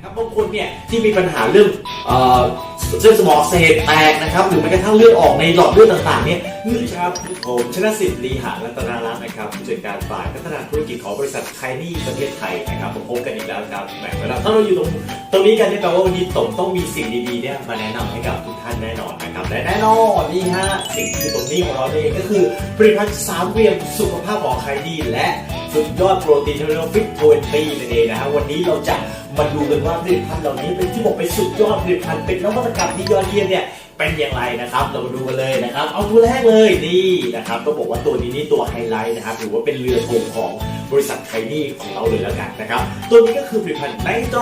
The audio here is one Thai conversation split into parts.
นะครับบางคนเนี่ยที่มีปัญหาเรื่องเอ่อเส้นสมองเสบแตกนะครับหรือแม้กระทั่งเลือดออกในหลอดเลือดต่างๆเนี่ยนื่องจากผมชนะสิทธิ์ลีหารัตนารัตน์นะครับผู้จัดการฝ่ายพัฒนาธุรกิจของบริษัทไคนี่ประเทศไทยนะครับผมพบกันอีกแล้วครับแหมเวลาถ้าเราอยู่ตรงตรงนี้กันเนี่ยแปลว่าวันนี้ตงต้องมีสิ่งดีๆเนี่ยมาแนะนำให้กับทุกท่านแน่นอนนะครับและแน่นอนนี่ฮะสิ่งที่ตรงนี้ของเราเองก็คือผลิตภัณฑ์สามเหลี่ยมสุขภาพของไคนี่และสุดยอดโปรตีนที่เรียกว่าฟิตทเวนตี้นั่นเองนะฮะวันนี้เราจะ มาดูกันว่าผลิตภัณฑ์เหล่านี้เป็นที่บอกเป็นสุดยอดผลิตภัณฑ์เป็นนวัตกรรมที่ยอดเยี่ยมเนี่ยเป็นอย่างไรนะครับ เรามาดูกันเลยนะครับ เอาตัวแรกเลยนี่นะครับต้องบอกว่าตัวนี้นี่ตัวไฮไลท์นะครับถือว่าเป็นเรือธงของบริษัทไทนี่ของเราเลยแล้วกันนะครับ ตัวนี้ก็คือผลิตภัณฑ์ไนโตร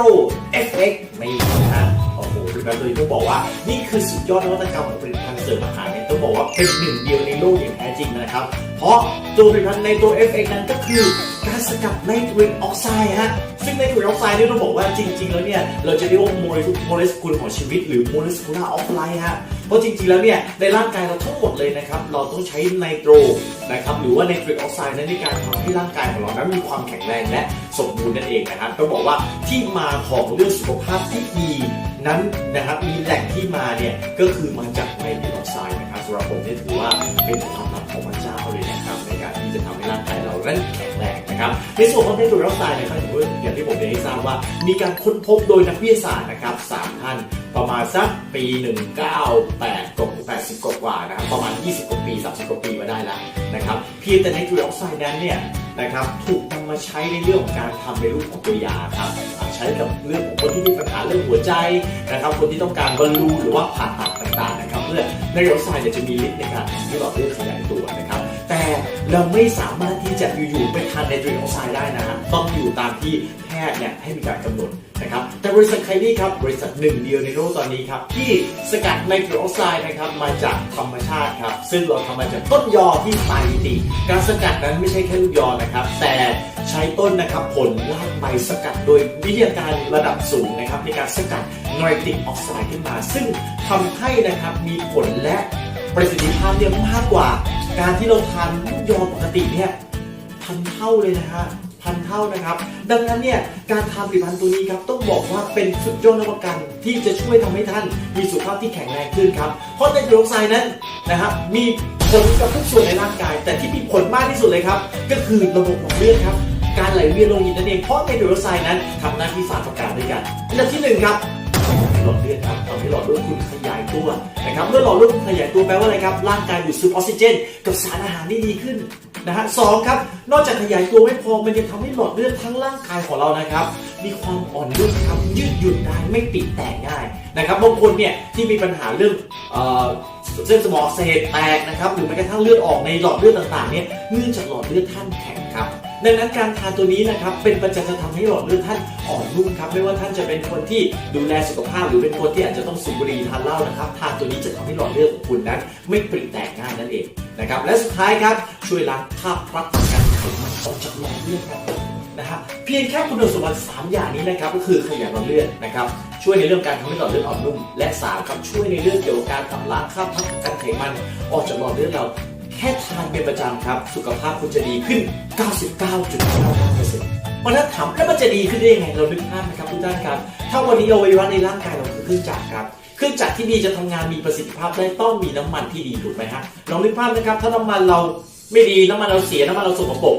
FX ไม่นะฮะโอ้โหผลิตภัณฑ์ตัวนี้ต้องบอกว่านี่คือสุดยอดนวัตกรรมของผลิตภัณฑ์เสริมอาหารเนี่ยต้องบอกว่าเป็นหนึ่งเดียวในโลกอย่างแท้จริงนะครับ เพราะตัวผลิตภัณฑ์ในตัว FX นั้นก็คือการสกัดไนตรออกไซด์ฮะซึ่งไนตรออกไซด์นี่ต้องบอกว่าจริง ๆ แล้วเนี่ยเราจะเรียกว่าโมเลกุลโมเลกุลของชีวิตหรือโมเลกุลออฟไลท์ฮะเพราะจริง ๆ แล้วเนี่ยในร่างกายเราทั้งหมดเลยนะครับเราต้องใช้ไนโตรนะครับหรือว่าไนตรออกไซด์นั้นในการทำให้ร่างกายของเรานั้นมีความแข็งแรงและสมบูรณ์นั่นเองนะครับต้องบอกว่าที่มาของเรื่องสุขภาพที่ดีนั้นนะครับมีแหล่งที่มาเนี่ยก็คือมาจากไนตรออกไซด์นะครับสำหรับผมเนี่ยถือว่าเป็นความลับ ของพระเจ้าเลยนะครับในการที่จะทำให้ร่างกายเรานั้นแข็งแรงนะครับในส่วนของไนโตรออกไซด์เนี่ยก็ถือว่าอย่างที่ผมได้ให้ทราบว่า มีการค้นพบโดยนักวิทยาศาสตร์นะครับสามท่านประมาณสักปี 198กว่า80กว่ากว่านะครับประมาณ 20 กว่าปี 30 กว่าปีมาได้แล้วนะครับเพียงแต่ไนโตรออกไซด์นั้นเนี่ยนะครับถูกนำมาใช้ในเรื่องของการทำในรูปของตัวยาครับใช้กับเรื่องของคนที่มีปัญหาเรื่องหัวใจนะครับคนที่ต้องการบอลลูหรือว่าผ่าตัดต่างๆนะครับ เพื่อในโรออกไซด์เนี่ยจะมีฤทธิ์ในการทำให้หลอดเลือดขยายตัวนะครับ แต่เราไม่สามารถที่จะอยู่ๆไปทานไนโตรออกไซด์ได้นะฮะต้องอยู่ตามที่แพทย์เนี่ยให้มีการกำหนดนะครับแต่บริษัทไคลี่ครับบริษัทหนึ่งเดียวในโลกตอนนี้ครับที่สกัดไนโตรออกไซด์นะครับมาจากธรรมชาติครับซึ่งเราทำมาจากต้นยอที่ตายดีการสกัดนั้นไม่ใช่แค่ลูกยอนะครับ แต่ใช้ต้นนะครับผลรากใบสกัดโดยวิทยาการระดับสูงนะครับในการสกัดไนตริกออกไซด์ขึ้นมา ซึ่ง ทำให้นะครับมีผลและประสิทธิภาพเนี่ยมากกว่า การที่เราทานลูกยอปกติเนี่ยพันเท่าเลยนะฮะพันเท่านะครับ ดังนั้นเนี่ยการทำผลิตภัณฑ์ตัวนี้ครับต้องบอกว่าเป็นสุดยอดนวัตกรรมที่จะช่วยทำให้ท่านมีสุขภาพที่แข็งแรงขึ้นครับเพราะในโรไซด์นั้นนะครับมีผลกับทุกส่วนในร่างกาย แต่ที่มีผลมากที่สุดเลยครับ ก็คือระบบของเลือดครับการไหลเวียนโลหิตนั่นเองเพราะในโรไซด์นั้นทำหน้าที่สามประการด้วยกันอันดับที่หนึ่งครับ หลอดเลือดครับทำให้หลอดเลือดคุณขยายตัวนะครับเมื่อหลอดเลือดคุณขยายตัวแปลว่าอะไรครับร่างกายดูดซึมออกซิเจน กับสารอาหารได้ดีขึ้นนะฮะสองครับ นอกจากขยายตัวไม่พอมันยังทำให้หลอดเลือดทั้งร่างกายของเรานะครับ มีความอ่อนนุ่มครับยืดหยุ่นได้ไม่ปิดแตกง่ายนะครับบางคนเนี่ยที่มีปัญหาเรื่องเส้นสมองเสบแตกนะครับหรือแม้กระทั่งเลือดออกในหลอดเลือดต่างๆเนี่ยเนื่องจากหลอดเลือดท่านแข็งครับ ดังนั้นการทานตัวนี้นะครับเป็นปัจจัยจะทำให้หลอดเลือดท่านอ่อนนุ่มครับไม่ว่าท่านจะเป็นคนที่ดูแลสุขภาพ หรือเป็นคนที่อาจจะต้องสูบบุหรี่ทานเหล้านะครับทานตัวนี้จะทำให้หลอดเลือดของคุณนั้นไม่ปริแตกง่ายนั่นเองนะครับและสุดท้ายครับช่วยล้างคราบพลักการไขมันออกจากหลอดเลือดครับนะฮะเพียงแค่คุณสมบัติสามอย่างนี้นะครับก็คือขยายหลอดเลือดนะครับช่วยในเรื่องการทำให้หลอดเลือดอ่อนนุ่มและสามครับช่วยในเรื่องเกี่ยวกับการขับล้างคราบพลักการไขมันออกจากหลอดเลือดเรา แค่ทานเป็นประจำครับ สุขภาพคุณจะดีขึ้น 99.99%เพราะฉะนั้นถามแล้วมันจะดีขึ้นได้ยังไง เรานึกภาพนะครับทุกท่านครับ ถ้าวันนี้อวัยวะในร่างกายเราคือเครื่องจักรครับเครื่องจักรที่ดีจะทำงานมีประสิทธิภาพได้ต้องมีน้ำมันที่ดีถูกไหมฮะลองนึกภาพนะครับ ถ้าน้ำมันเราไม่ดีน้ำมันเราเสียน้ำมันเราสกปรก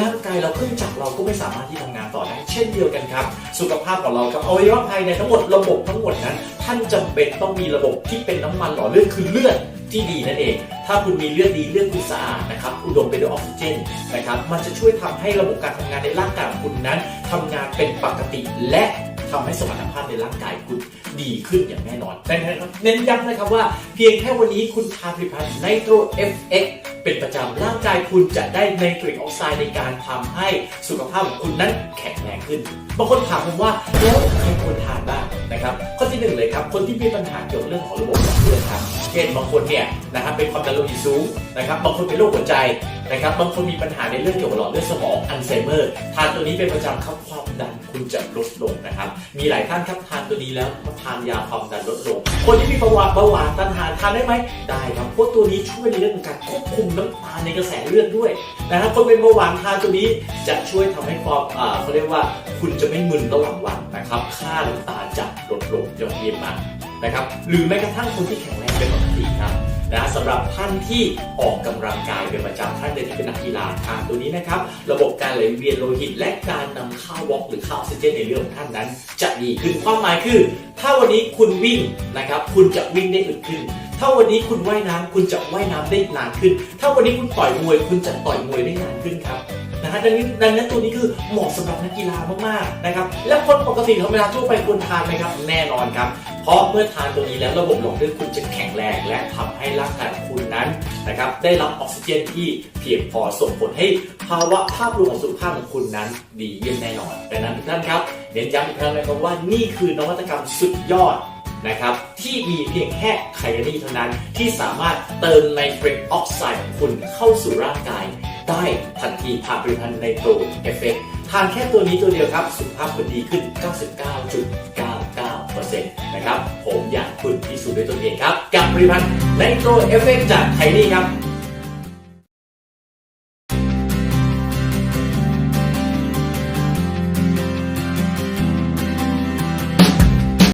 ร่างกายเราเครื่องจักรเราก็ไม่สามารถที่ทำงานต่อได้เช่นเดียวกันครับ สุขภาพของเราครับอวัยวะภายในทั้งหมดระบบทั้งหมดนั้น ท่านจำเป็นต้องมีระบบที่เป็นน้ำมันหล่อเลื่อนคือเลือด ที่ดีนั่นเอง ถ้าคุณมีเลือดดีเลือดคุณสะอาดนะครับอุดมไปด้วยออกซิเจนนะครับมันจะช่วยทำให้ระบบการทำงานในร่างกายของคุณนั้นทำงานเป็นปกติและทำให้สมรรถภาพในร่างกายคุณดีขึ้นอย่างแน่นอนดังนั้นเน้นย้ำนะครับว่าเพียงแค่วันนี้คุณทานผลิตภัณฑ์ไนโตร FX เป็นประจำร่างกายคุณจะได้ไนตริกออกไซด์ในการทำให้สุขภาพของคุณนั้นแข็งแรงขึ้น บางคนถามผมว่าแล้วใครควรทานบ้างนะครับ ที่หนึ่งเลยครับ คนที่มีปัญหาเกี่ยวกับเรื่องของระบบหลอดเลือดครับ เช่นบางคนเนี่ยนะครับเป็นความดันโลหิตสูงนะครับบางคนเป็นโรคหัวใจนะครับบางคนมีปัญหาในเรื่องเกี่ยวกับหลอดเลือดสมองอัลไซเมอร์ทานตัวนี้เป็นประจำครับความดันคุณจะลดลงนะครับ มีหลายท่านครับทานตัวนี้แล้วทานยาความดันลดลง คนที่มีประวัติเบาหวานตันหาทานได้ไหมได้ครับเพราะตัวนี้ช่วยในเรื่องของการควบคุมน้ำตาลในกระแสเลือดด้วยนะครับคนเป็นเบาหวานทานตัวนี้จะช่วยทำให้ความอ่าเขาเรียกว่า คุณจะไม่มึนระหว่างวัน นะครับค่าน้ำตาลจะลดลงยอดเยี่ยมมากนะครับหรือแม้กระทั่งคนที่แข็งแรงเป็นปกติครับนะสำหรับท่านที่ออกกำลังกายเป็นประจำท่านใดที่เป็นนักกีฬาทางตัวนี้นะครับ ระบบการไหลเวียนโลหิต และการนำเข้าววอกหรือข้าออกซิเจนในเลือดของท่านนั้น จะดีขึ้นความหมายคือ ถ้าวันนี้คุณวิ่งนะครับ คุณจะวิ่งได้อึดขึ้น ถ้าวันนี้คุณว่ายน้ำคุณจะว่ายน้ำได้นานขึ้น ถ้าวันนี้คุณต่อยมวย คุณจะต่อยมวยได้นานขึ้นครับ นะฮะดังนั้นดังนั้นตัวนี้คือเหมาะสำหรับนักกีฬามากๆนะครับและคนปกติธรรมดาทั่วไปควรทานไหมครับแน่นอนครับ เพราะเมื่อทานตัวนี้แล้วระบบหลอดเลือดคุณจะแข็งแรงและทำให้ร่างกายของคุณนั้นนะครับได้รับออกซิเจนที่เพียงพอส่งผลให้ภาวะภาพรวมของสุขภาพของคุณนั้น ดีเยี่ยมแน่นอนดังนั้นทุกท่านครับเน้นย้ำอีกครั้งนะครับว่านี่คือนวัตกรรมสุดยอดนะครับที่มีเพียงแค่ไคลนี่เท่านั้นที่สามารถเติมไนเตรตออกไซด์ของคุณเข้าสู่ร่างกาย ได้ทันทีผ่านผลิตภัณฑ์ไนโตรเอฟเฟกทานแค่ตัวนี้ตัวเดียวครับ สุขภาพคุณดีขึ้น 99.99%นะครับ ผมอยากคุณพิสูจน์ด้วยตัวเองครับ กับผลิตภัณฑ์ไนโตรเอฟเฟกจากไทนี่ครับ